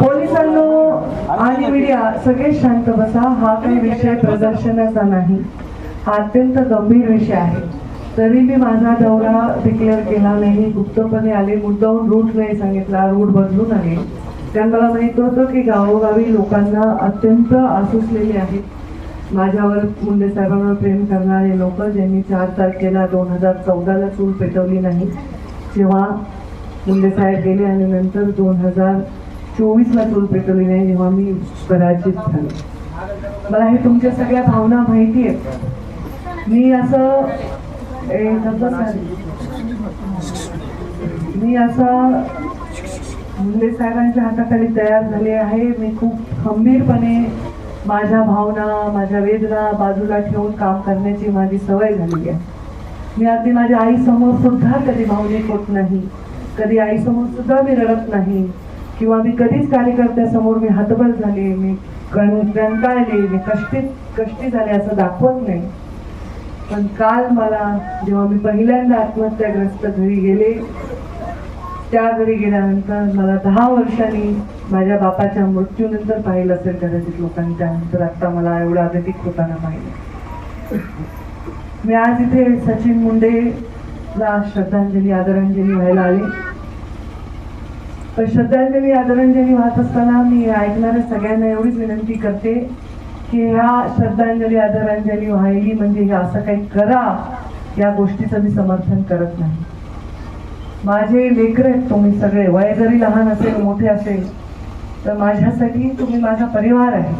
पोलिसांनो आणि मीडिया सगळे शांत बसा. हा काही विषय प्रदर्शनाचा नाही. हा अत्यंत गंभीर विषय आहे. तरी मी माझा दौरा डिक्लेअर केला नाही. गुप्तपणे आले. मुद्दाहून रूट नाही सांगितला. रूट बदलून आले. कारण मला माहीत होतं की गावोगावी लोकांना अत्यंत आसुसलेले आहेत. माझ्यावर मुंडे साहेबांवर प्रेम करणारे लोक ज्यांनी चार तारखेला दोन हजार चौदाला चूल पेटवली नाही जेव्हा मुंडे साहेब गेले आणि नंतर दोन हजार चोवीसला चूल पेटवली नाही जेव्हा मी पराजित झाले. मला हे तुमच्या सगळ्या भावना माहिती आहेत. मी असं मी असं मुंडे साहेबांच्या हाताखाली तयार झाले आहे. मी खूप खंबीरपणे माझ्या भावना माझ्या वेदना बाजूला ठेवून काम करण्याची माझी सवय झालेली आहे. मी अगदी माझ्या आईसमोर सुद्धा कधी भावनिक होत नाही. कधी आईसमोर सुद्धा मी रडत नाही. किंवा मी कधीच कार्यकर्त्यासमोर मी हतबल झाले मी कं- कंटाळले मी कष्टी कष्टी झाले असं दाखवत नाही. पण काल मला जेव्हा मी पहिल्यांदा आत्महत्याग्रस्त घरी गेले त्या घरी गेल्यानंतर मला दहा वर्षांनी माझ्या बापाच्या मृत्यूनंतर पाहिलं असेल कदाचित लोकांनी त्यानंतर आता मला एवढा व्यतीत होताना पाहिलं. मी आज इथे सचिन मुंडेला श्रद्धांजली आदरांजली व्हायला आली. पण श्रद्धांजली आदरांजली वाहत असताना मी ऐकणाऱ्या सगळ्यांना एवढीच विनंती करते की ह्या श्रद्धांजली आदरांजली व्हायली म्हणजे हे असं काही करा या गोष्टीचं मी समर्थन करत नाही. माझे लेकर आहेत तुम्ही सगळे. वय जरी लहान असेल मोठे असेल तर माझ्यासाठी तुम्ही माझा परिवार आहे.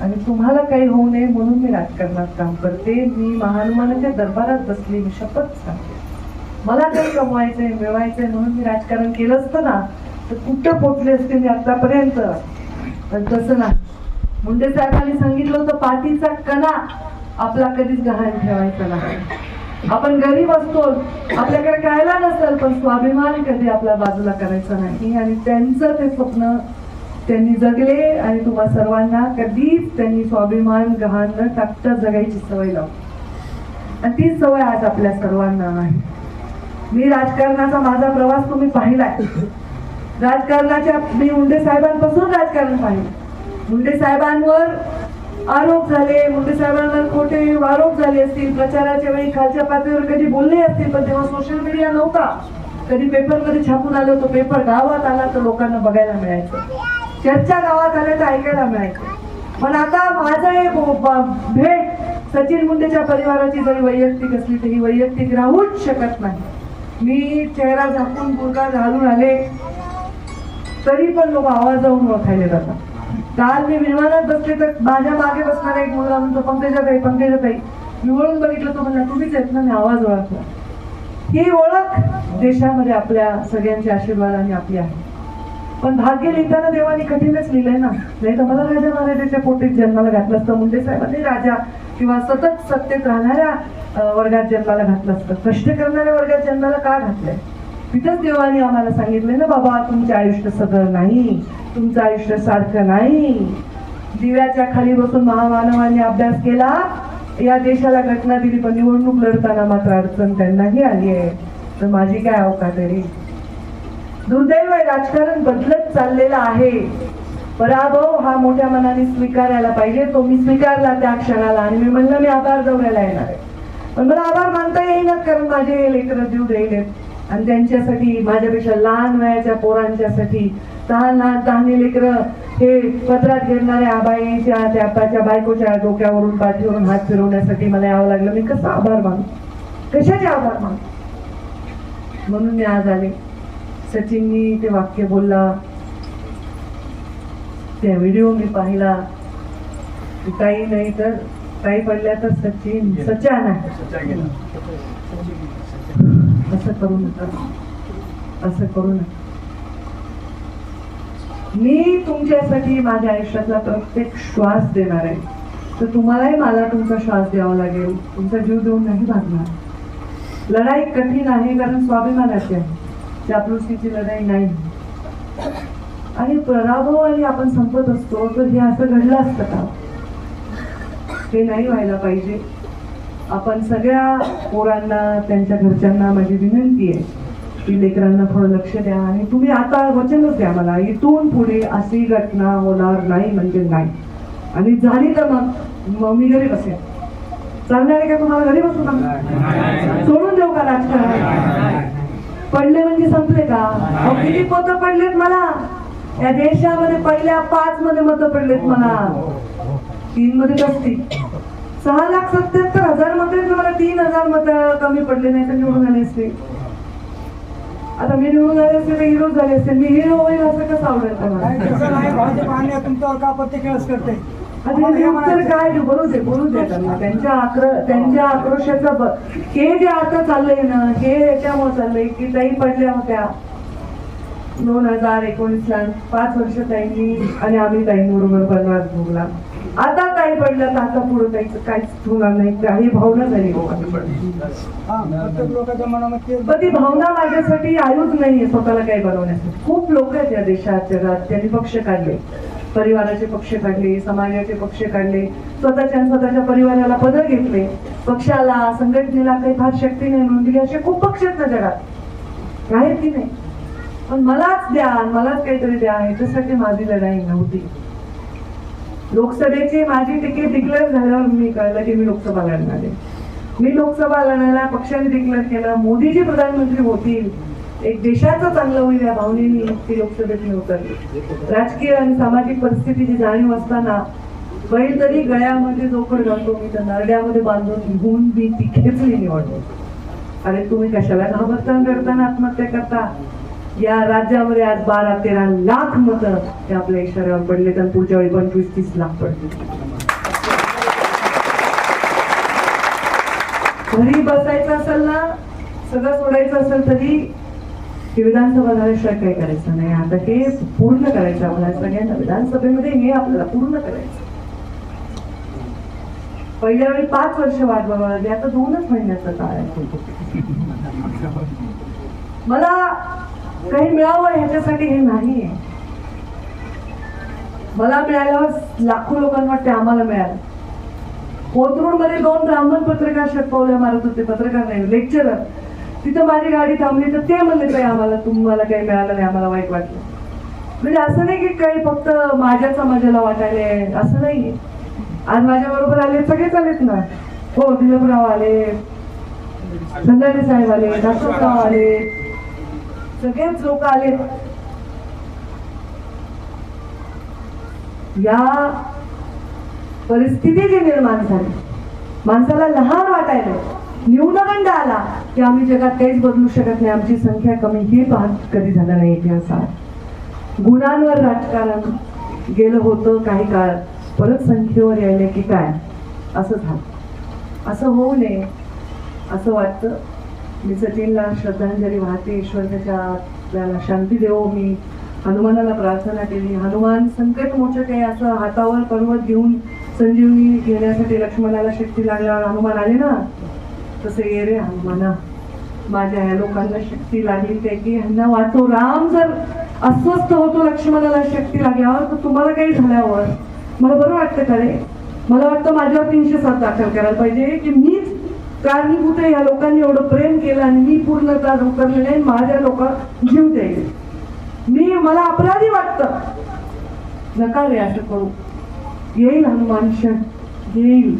आणि तुम्हाला काही होऊ नये म्हणून मी राजकारणात काम करते. मी महानुमानाच्या दरबारात बसली मी शपथ सांगते. मला काही कमवायचंय मिळवायचंय म्हणून मी राजकारण केलं असतं ना तर कुठं पोचले असते मी आतापर्यंत? पण तसं नाही. मुंडे साहेबांनी सांगितलं होतं पाठीचा कणा आपला कधीच गहाण ठेवायचा नाही. आपण गरीब असतो आपल्याकडे कायला नसेल पण स्वाभिमान कधी आपल्या बाजूला करायचा नाही. आणि त्यांचं ते स्वप्न त्यांनी जगले आणि तुम्हा सर्वांना कधीच त्यांनी स्वाभिमान गहाण न टाकता जगायची सवय लावली. आणि तीच सवय आज आपल्या सर्वांना आहे. मी राजकारणाचा माझा प्रवास तुम्ही पाहिला राजकारणाच्या मी मुंडे साहेबांपासून राजकारण पाहिलं. मुंडे साहेबांवर आरोप झाले. मुंडे साहेबांवर खोटे आरोप झाले असतील. प्रचाराच्या वेळी खालच्या पातळीवर कधी बोलले असतील पण तेव्हा सोशल मीडिया नव्हता. कधी पेपरमध्ये छापून आलो तो पेपर गावात आला तर लोकांना बघायला मिळायचं. चर्चा गावात आल्या तर ऐकायला मिळायचं. पण आता माझं हे भेट सचिन मुंडेच्या परिवाराची जरी वैयक्तिक असली तरी वैयक्तिक राहूच शकत नाही. मी चेहरा झाकून बुरका घालून आले. तरी पण लोक आवाजावून ओळखायला जातात. काल मी विमानात बसले तर माझ्या मागे बसणारा एक मुलगा म्हणतो पंकजाताई पंकजाताई मी वळून बघितलं तो म्हणला तुम्हीच आहेत ना मी आवाज ओळखला. ही ओळख देशामध्ये आपल्या सगळ्यांच्या आशीर्वादाने आपली आहे. पण भाग्य लिहिताना देवानी कठीणच लिहिलंय ना. नाही तर मला राजा महाराजाच्या पोटीत जन्माला घातलं असतं मुंडे साहेबांनी राजा किंवा सतत सत्तेत राहणाऱ्या वर्गात जन्माला घातलं असतं. कष्ट करणाऱ्या वर्गात जन्माला का घातलंय? तिथंच देवाने आम्हाला सांगितलंय ना बाबा तुमचे आयुष्य सगळं नाही तुमचं आयुष्य सारखं नाही. दिव्याच्या खाली बसून महामानवांनी अभ्यास केला. या देशाला घटना दिली पण निवडणूक लढताना मात्र अडचण त्यांनाही आली आहे. तर माझी काय अवकाश आहे दुर्दैव आहे राजकारण बदलत चाललेलं आहे. पराभव हा मोठ्या मनाने स्वीकारायला पाहिजे. तो मी स्वीकारला त्या क्षणाला आणि मी म्हणलं मी आभार दौऱ्याला येणार आहे. पण मला आभार मानता येईल कारण माझे लेकर जीव द्यायले आणि त्यांच्यासाठी माझ्यापेक्षा लहान वयाच्या पोरांच्यासाठी लहान लहान तहानी लेकरं हे पत्रात घेणाऱ्या आबाईच्या त्या आपाच्या बायकोच्या डोक्यावरून पाठीवरून हात फिरवण्यासाठी मला यावं लागलं. मी कसं आभार मानू? कशाचे आभार मानू? म्हणून मी आज आले. सचिननी ते वाक्य बोलला. त्या व्हिडिओ मी पाहिला. काही नाही तर काही पडल्या तर सचिन सचान आहे. असं करू नका. असं करू नका. मी तुमच्यासाठी माझ्या आयुष्यातला प्रत्येक श्वास देणार आहे. तर तुम्हालाही मला तुमचा श्वास द्यावा लागेल. तुमचा जीव देऊन नाही भागणार. लढाई कठीण आहे कारण स्वाभिमानाची आहे. चापलुसीची लढाई नाही. आणि पराभवाने आपण संपत असतो तर हे असं घडलं असतं का? हे नाही व्हायला पाहिजे. आपण सगळ्या पोरांना त्यांच्या घरच्यांना माझी विनंती आहे की लेकरांना थोडं लक्ष द्या आणि तुम्ही आता वचनच द्या मला. इथून पुढे अशी घटना होणार नाही म्हणजे नाही. आणि झाली तर मग मग मी घरी बसेन. चालणार आहे का तुम्हाला घरी बसू का सोडून देऊ का राजकारण? पडले म्हणजे संपले का? अहो, किती मतं पडलेत मला. या देशामध्ये पहिल्या पाच मध्ये मतं पडलेत मला. तीन मध्ये असतील. सहा लाख सत्याहत्तर हजार मत मला तीन हजार मत कमी पडले नाही तर निवडून आले असते. आता मी निवडून आले असते तर हिरो झाले असते. मी हिरो होईल असं कसं आवडेल तुमच्यावर का करते? काय? बोलू दे बोलू दे त्यांच्या आक्र त्यांच्या आक्रोशाचं हे जे आता चाललंय ना हे याच्यामुळे चाललंय की ताई पडल्या होत्या. दोन हजार एकोणीसला पाच वर्ष ताईंनी आणि आम्ही ताईंबरोबर बनवास भोगला. आता ताई पडल्या तर आता पुढे ताईचं काहीच होणार नाही. काही भावना झाली हो. पण ती भावना माझ्यासाठी आयुध नाहीये स्वतःला काही बनवण्यासाठी. खूप लोक आहेत या देशात जगात. त्यांनी पक्ष काढले. परिवाराचे पक्ष काढले समाजाचे पक्ष काढले. स्वतःच्या स्वतःच्या परिवाराला पदं घेतले. पक्षाला संघटनेला काही फार शक्ती नाही म्हणून दिली. असे खूप पक्ष आहेत ना जगात. आहेत की नाही? पण मलाच द्या मलाच काहीतरी द्या. ह्याच्यासाठी माझी लढाई नव्हती. लोकसभेची माझी तिकीट डिक्लेअर झाल्यावर मी कळलं की मी लोकसभा लढणार आहे. मी लोकसभा लढायला पक्षाने डिक्लेअर केलं मोदीजी प्रधानमंत्री होतील. एक देशाचं चांगलं होईल या भावनेने ती लोकसभेत मी उतरली. राजकीय आणि सामाजिक परिस्थितीची जाणीव असताना बैल तरी गळ्यामध्ये जोखड घालतो मी तर नरड्यामध्ये बांधून घेऊन मी ती खेचली निवडणूक. अरे तुम्ही कशाला घाबरता करताना आत्महत्या करता? या राज्यामध्ये आज बारा तेरा लाख मत ते आपल्या इशाऱ्यावर पडले तर पुढच्या वेळी पंचवीस तीस लाख पडले घरी बसायचं असेल ना सगळं सोडायचं असेल तरी हे विधानसभा झाल्याशिवाय काही करायचं नाही. आता हे पूर्ण करायचं आम्हाला. सगळ्यांना विधानसभेमध्ये हे आपल्याला पूर्ण करायचं. पहिल्या वेळी पाच वर्ष वाट बघावं. लागली आता दोनच महिन्याचा काळ आहे. मला काही मिळावं ह्याच्यासाठी हे नाही आहे. मला मिळाल्यावर लाखो लोकांना वाटते आम्हाला मिळालं. कोथरूडमध्ये दोन ब्राह्मण पत्रकार शटपावल्या मारत होते पत्रकार नाही लेक्चरर तिथं माझी गाडी थांबली तर ते म्हणले काही आम्हाला तुम्हाला काही मिळालं नाही आम्हाला वाईट वाटलं. म्हणजे असं नाही की काही फक्त माझ्या समाजाला वाटायला असं नाही आज माझ्या बरोबर आले सगळेच आलेत ना. हो दिलीपराव आले संदाने साहेब आले दासोदराव आले सगळेच लोक आले. या परिस्थिती जी निर्माण झाली. माणसाला लहान वाटायला. न्यूनगंड आला की आम्ही जगात काहीच बदलू शकत नाही. आमची संख्या कमी हे पाहत कधी झालं नाही इतिहासात. गुणांवर राजकारण गेलं होतं काही काळ. परत संख्येवर यायले की काय? असं झालं. असं होऊ नये. असं वाटतं. मी सचिनला श्रद्धांजली वाहते ईश्वर त्याच्या आपल्याला शांती देवो. मी हनुमानाला प्रार्थना केली. हनुमान संकट मोठं काही असं हातावर पर्वत घेऊन संजीवनी घेण्यासाठी लक्ष्मणाला शक्ती लागल्यावर हनुमान आले ना? तसे ये रे हनुमाना. माझ्या या लोकांना शक्ती लागली ते की ह्यांना वाचव राम जर अस्वस्थ होतो लक्ष्मणाला शक्ती लागल्यावर तर तुम्हाला काही झाल्यावर. मला बरं वाटतं का रे? मला वाटतं माझ्यावर तीनशे सात दाखल करायला पाहिजे की मी कारणीभूत आहे या लोकांनी एवढं प्रेम केलं आणि मी पूर्णता उतरले नाही माझ्या लोक जीव द्यायचे मी मला अपराधी वाटतं. नका रे असं करू. येईल हनुमान क्षण. येईल.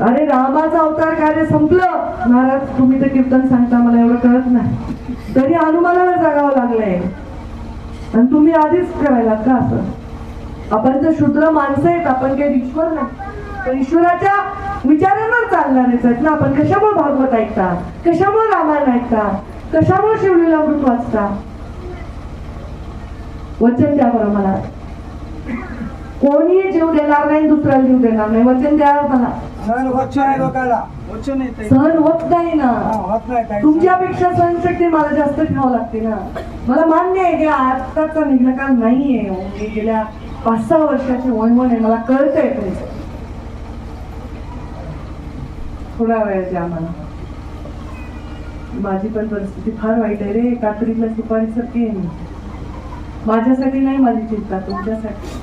अरे रामाचा अवतार कार्य संपलं. महाराज तुम्ही तर कीर्तन सांगता मला एवढं कळत नाही. तरी हनुमानाला जागावं लागलंय. आणि तुम्ही आधीच करायला का असं? आपण तर शूद्र माणसं आहेत आपण काही ईश्वर नाही. पण ईश्वराच्या विचारांवर चालणारेच आहेत ना आपण कशामुळे भागवत ऐकता? कशामुळे रामायण ऐकता? कशामुळे शिवलीलामृत वाचता? वचन द्या बरं मला. कोणीही जीव देणार नाही दुसऱ्याला जीव देणार नाही. वचन द्या मला. सहन होत नाही लोकांना होत नाही ते. सहन होत नाही ना नाही. तुमच्यापेक्षा सहनशक्ती मला जास्त ठेवावं लागते ना. मला मान्य आहे की आत्ताचा निघणकाल नाहीये. मी गेल्या पाच सहा वर्षाची वणवण आहे. मला कळतंय तुमचं थोडा वेळाची आम्हाला माझी पण परिस्थिती फार वाईट आहे रे. कात्रीतल्या सुपारी सारखी आहे मी. माझ्यासाठी नाही माझी चिंता तुमच्यासाठी.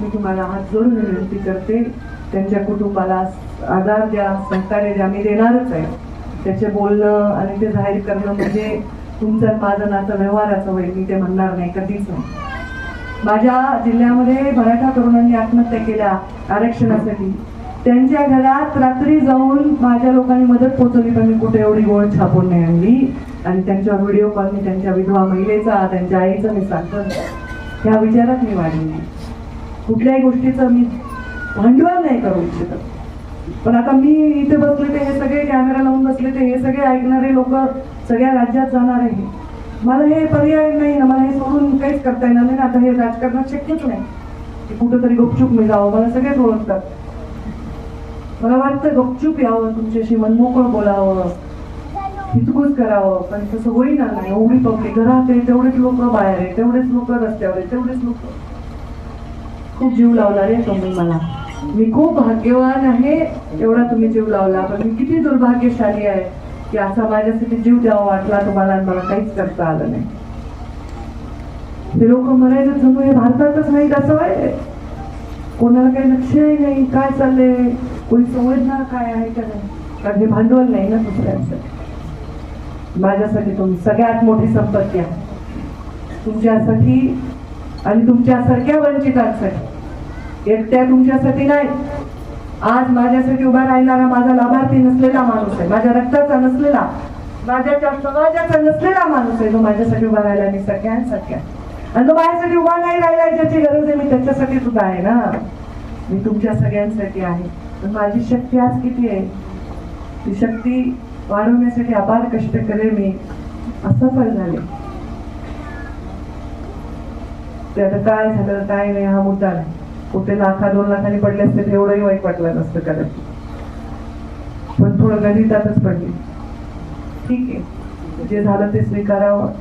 मी तुम्हाला हात जोडून विनंती करते. त्यांच्या कुटुंबाला आधार द्या सहकार्य द्या. मी देणारच आहे. त्याचे बोलणं आणि ते जाहीर करणं म्हणजे तुमचं माझं नातं व्यवहाराचं होईल. मी ते म्हणणार नाही कधीच नाही. माझ्या जिल्ह्यामध्ये मराठा तरुणांनी आत्महत्या केल्या आरक्षणासाठी. त्यांच्या घरात रात्री जाऊन माझ्या लोकांनी मदत पोहोचवली पण मी कुठे एवढी गोळ छापून नाही आणली. आणि त्यांच्या व्हिडिओ कॉलनी त्यांच्या विधवा महिलेचा त्यांच्या आईचं मी सांगतो ह्या विचारात मी वाढली. कुठल्याही गोष्टीचं मी भांडवल नाही करू इच्छित. पण आता मी इथे बसले ते हे सगळे कॅमेरा लावून बसले ते हे सगळे ऐकणारे लोक सगळ्या राज्यात जाणार आहे. मला हे पर्याय नाही ना मला हे सोडून काहीच करता येणार नाही ना. आता हे राजकारणात शक्यच नाही. की कुठंतरी गुपचूप मी जावं मला सगळेच ओळखतात. मला वाटतं गपचूप यावं तुमच्याशी मनमोकळ बोलावं हितगुज करावं पण तसं होईना नाही एवढी पब्लिक घरात आहे तेवढेच लोक बाहेर आहे तेवढेच लोक रस्त्यावर आहे तेवढेच लोक खूप जीव लावणारे तुम्ही मला मी खूप भाग्यवान आहे एवढा तुम्ही जीव लावला पण मी किती दुर्भाग्यशाली आहे की असा माझ्यासाठी जीव द्यावा वाटला तुम्हाला आणि मला काहीच करता आलं नाही ते लोक मरायचं जणू हे भारतातच नाही असं आहे कोणाला काही लक्षही नाही काय चाललंय कोणी समजणार काय आहे का नाही? कारण हे भांडवल नाही ना दुसऱ्यांचं. माझ्यासाठी तुम्ही सगळ्यात मोठी संपत्ती आहे. तुमच्यासाठी आणि तुमच्यासारख्या वंचितांसाठी. एकट्या तुमच्यासाठी नाही. आज माझ्यासाठी उभा राहणारा माझा लाभार्थी नसलेला माणूस आहे. माझ्या रक्ताचा नसलेला माझ्या समाजाचा नसलेला माणूस आहे. जो माझ्यासाठी उभा राहिला मी सगळ्यांसारख्या. आणि तो माझ्यासाठी उभा नाही राहिला ज्याची गरज आहे मी त्याच्यासाठी सुद्धा आहे ना. मी तुमच्या सगळ्यांसाठी आहे. पण माझी शक्ती आज किती आहे? ती शक्ती वाढवण्यासाठी अपार कष्ट करेल मी. असफल झाले. ते आता काय झालं काय नाही हा मुद्दा नाही. कुठे लाखा दोन लाखांनी पडले असते तेवढंही एवढंही वाईट वाटलं नसतं कदाचित. पण थोडं गणितातच पडली. ठीक आहे. जे झालं ते स्वीकारावं.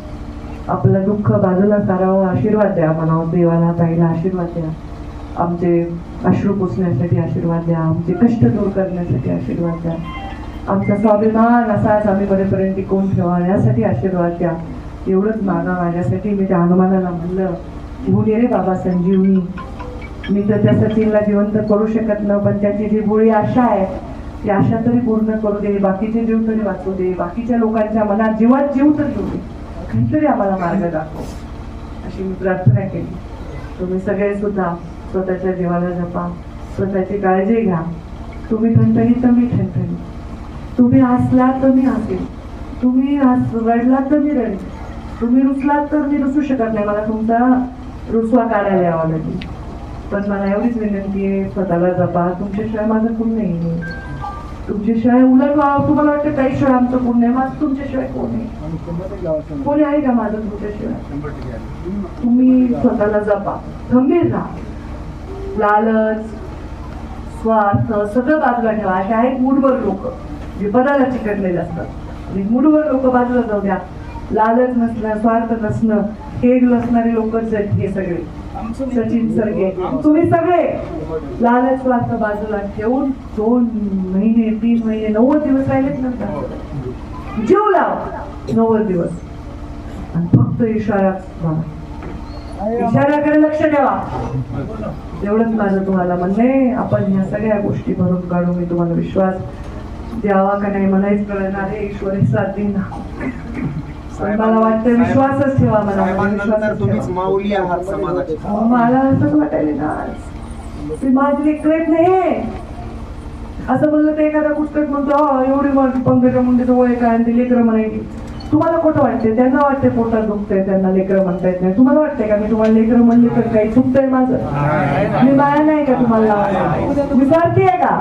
आपलं दुःख बाजूला सारावं. आशीर्वाद द्या म्हणावं देवाला ताईला आशीर्वाद द्या. आमचे अश्रू पुसण्यासाठी आशीर्वाद द्या आमचे कष्ट दूर करण्यासाठी आशीर्वाद द्या. आमचा स्वाभिमान असाच आम्ही बरेपर्यंत टिकवून ठेवा यासाठी आशीर्वाद द्या. एवढंच मागा माझ्यासाठी मी त्या हनुमानाला म्हणलं घेऊन ये रे बाबा संजीवनी. मी तर त्या सचिनला जिवंत करू शकत न पण त्याची जी बुळी आशा आहे ती आशा तरी पूर्ण करू दे बाकीचे जीव तरी वाचू दे बाकीच्या लोकांच्या मनात जीवात जीव तर घेऊ दे. काहीतरी आम्हाला मार्ग दाखव. अशी मी प्रार्थना केली. तुम्ही सगळे सुद्धा स्वतःच्या जीवाला जपा. स्वतःची काळजी घ्या. तुम्ही ठणठणीत तर मी ठणठणीत तुम्ही हसलात तर मी हसेल तुम्ही हस रडलात तर मी रडेल तुम्ही रुसलात तर मी रुसू शकत नाही. मला तुमचा रुसवा काढायला यावा लागेल. पण मला एवढीच विनंती आहे स्वतःला जपा. तुमच्याशिवाय माझं कोण नाही. तुमच्याशिवाय उलट व्हावं. तुम्हाला वाटतं काही शिवाय आमचं कोण नाही माझं तुमच्याशिवाय कोण आहे? कोणी आहे का माझं तुमच्याशिवाय तुम्ही स्वतःला जपा. गंभीर राहा. लालच स्वार्थ सगळं बाजूला ठेवा. असे आहेत मूडवर लोक. जे पदाला चिकटलेले असतात. आणि मूडवर लोक बाजूला जाऊ द्या. लालच नसणं स्वार्थ नसणं हेड नसणारे लोकच आहेत हे सगळे. सचिन सरगे. तुम्ही सगळे लालच स्वार्थ बाजूला ठेवून दोन महिने तीन महिने नव्वद दिवस राहिलेत नंतर जीव लाव. नव्वद दिवस. आणि फक्त इशारा इशाऱ्याकडे लक्ष ठेवा. एवढंच माझं तुम्हाला म्हणणं आपण ह्या सगळ्या गोष्टी भरून काढू मी तुम्हाला विश्वास द्यावा का नाही मलाच कळणार आहे. ईश्वरी साथ देईना पण मला वाटतं विश्वासच ठेवा मला. माऊली आहात समाजाची. मला असंच वाटायला ना. ती माझी लेकरेत नाही असं म्हणलं तर एखादा पुस्तक म्हणतो "अहो, एवढी मोठी पंकजा मुंडेचं वय काय आणि ती लेकरं म्हणायची. तुम्हाला कुठं वाटते त्यांना वाटते पोटात दुखतंय त्यांना लेकरं म्हणता येत नाही. तुम्हाला वाटतंय का मी तुम्हाला लेकरं म्हणले तर काही चुकतंय माझं? मी बाया नाही का तुम्हाला लावायला? मी आहे का?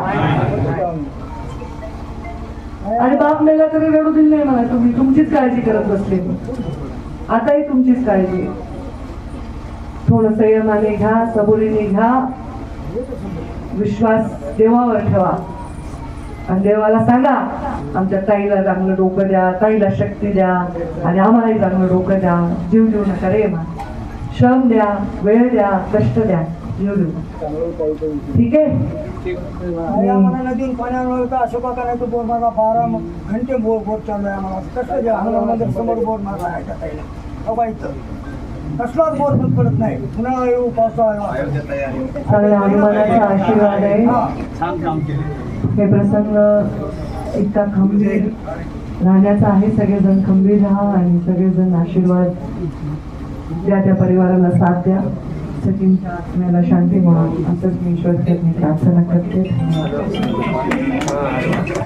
आणि बाप मेला तरी रडू दिलं नाही मला तुम्ही. तुमचीच काळजी करत बसले मी. आताही तुमचीच काळजी थोडं संयमाने घ्या सबुरीने घ्या. विश्वास देवावर ठेवा. आणि देवाला सांगा आमच्या ताईला चांगलं डोकं द्या ताईला शक्ती द्या आणि आम्हालाही चांगलं डोकं द्या. जीव देऊ नका रे मा. श्रम द्या वेळ द्या कष्ट द्या. जीव देऊ. ठीक आहे? आम्हाला नदीन पाण्यावर का अशोका करायचं बोर मारला बारा घंटे बोर बोर चालू आहे आम्हाला. कसं हनुमान मंदिर समोर बोर मारला आहे त्या ताईला. अहो बाई इथं. कसलाच बोर बंद पडत नाही. येऊ पावसाळा सगळ्या हनुमानाचा आशीर्वाद आहे. हे प्रसंग इतका खंबीर राहण्याचा आहे. सगळेजण खंबीर राहा आणि सगळेजण आशीर्वाद द्या त्या परिवाराला साथ द्या. सचिनच्या आत्म्याला शांती म्हणून असंच मी ईश्वर प्रार्थना करते.